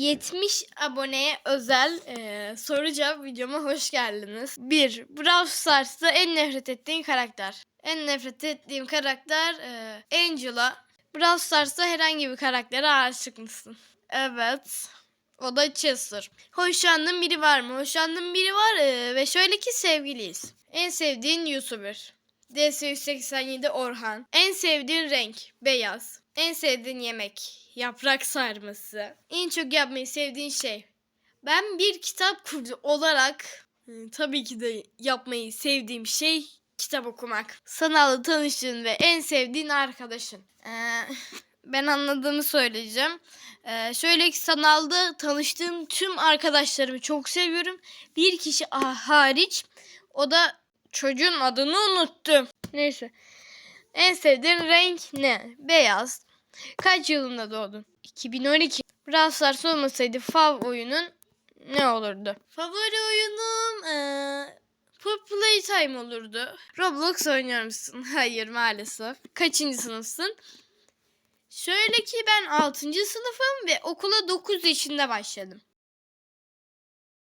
70 aboneye özel e, soru cevap videoma hoş geldiniz. 1. Brawl Stars'ta en nefret ettiğin karakter. En nefret ettiğim karakter e, Angela. Brawl Stars'ta herhangi bir karaktere aşık mısın? Evet. O da Chester. Hoşlandığın biri var mı? Hoşlandığın biri var e, ve şöyle ki sevgiliyiz. En sevdiğin YouTuber. DS187 Orhan. En sevdiğin renk beyaz. En sevdiğin yemek yaprak sarması. En çok yapmayı sevdiğin şey. Ben bir kitap kurdu olarak e, tabii ki de yapmayı sevdiğim şey kitap okumak. Sanalda tanıştığın ve en sevdiğin arkadaşın. Ee, ben anladığımı söyleyeceğim. Ee, şöyle ki sanalda tanıştığım tüm arkadaşlarımı çok seviyorum. Bir kişi hariç o da çocuğun adını unuttum. Neyse. En sevdiğin renk ne? Beyaz. Kaç yılında doğdun? 2012. Brawl Stars olmasaydı fav oyunun ne olurdu? Favori oyunum eee Pop Playtime olurdu. Roblox oynuyor musun? Hayır maalesef. Kaçıncı sınıfsın? Şöyle ki ben 6. sınıfım ve okula 9 yaşında başladım.